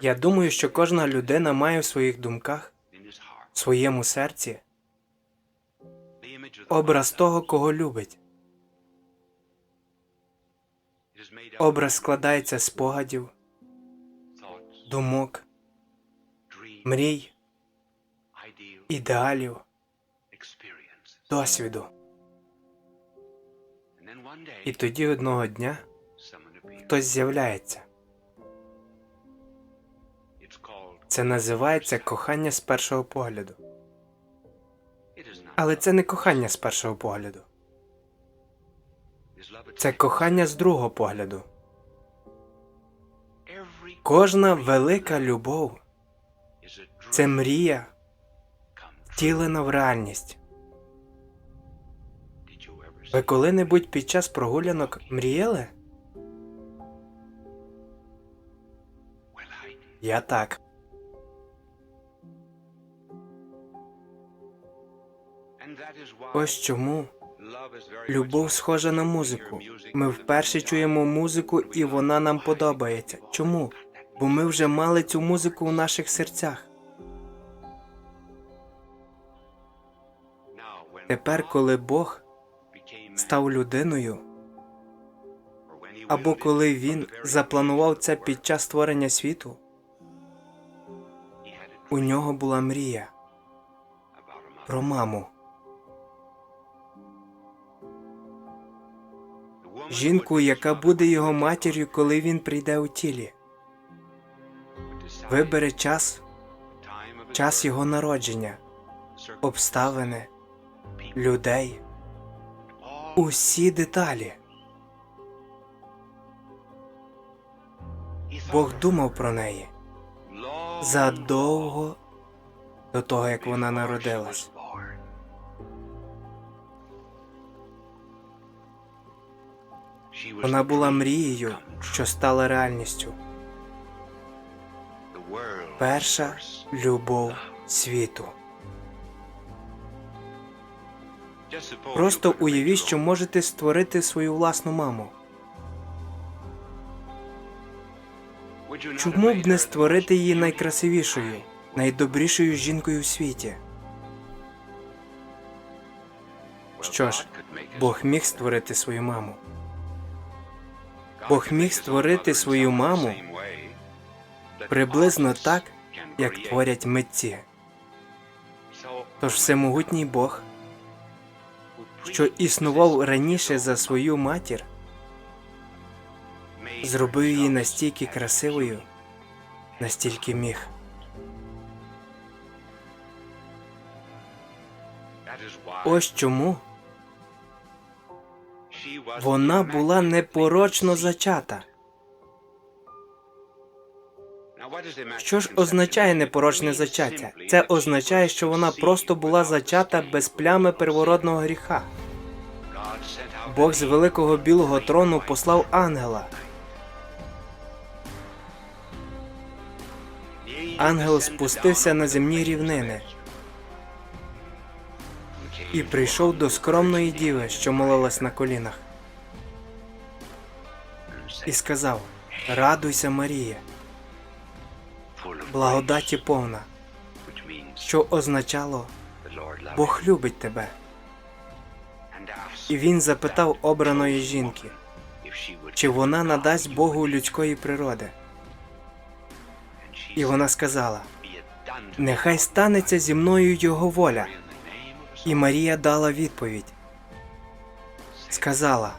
Я думаю, що кожна людина має в своїх думках, в своєму серці образ того, кого любить. Образ складається з спогадів, думок, мрій, ідеалів, досвіду. І тоді одного дня хтось з'являється. Це називається кохання з першого погляду. Але це не кохання з першого погляду. Це кохання з другого погляду. Кожна велика любов це мрія, втілена в реальність. Ви коли-небудь під час прогулянок мріяли? Я так. Ось чому любов схожа на музику. Ми вперше чуємо музику, і вона нам подобається. Чому? Бо ми вже мали цю музику у наших серцях. Тепер, коли Бог став людиною, або коли він запланував це під час створення світу, у нього була мрія про маму. Жінку, яка буде його матір'ю, коли він прийде у тілі. Вибере час, час його народження, обставини, людей, усі деталі. Бог думав про неї задовго до того, як вона народилась. Вона була мрією, що стала реальністю. Перша любов світу. Просто уявіть, що можете створити свою власну маму. Чому б не створити її найкрасивішою, найдобрішою жінкою в світі? Що ж, Бог міг створити свою маму. Бог міг створити свою маму приблизно так, як творять митці. Тож всемогутній Бог, що існував раніше за свою матір, зробив її настільки красивою, настільки міг. Ось чому вона була непорочно зачата. Що ж означає непорочне зачаття? Це означає, що вона просто була зачата без плями первородного гріха. Бог з великого білого трону послав ангела. Ангел спустився на земні рівнини і прийшов до скромної діви, що молилась на колінах, і сказав: Радуйся, Марія, благодаті повна, що означало Бог любить тебе. І він запитав обраної жінки, чи вона надасть Богу людської природи. І вона сказала: Нехай станеться зі мною його воля. І Марія дала відповідь. Сказала: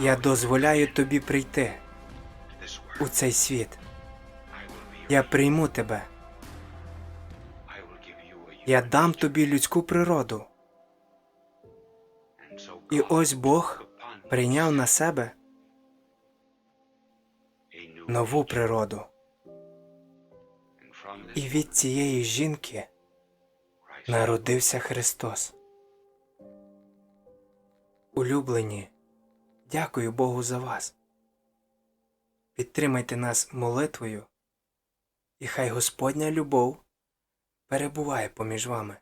Я дозволяю тобі прийти у цей світ. Я прийму тебе. Я дам тобі людську природу. І ось Бог прийняв на себе нову природу. І від цієї жінки народився Христос. Улюблені, дякую Богу за вас. Підтримайте нас молитвою, і хай Господня любов перебуває поміж вами.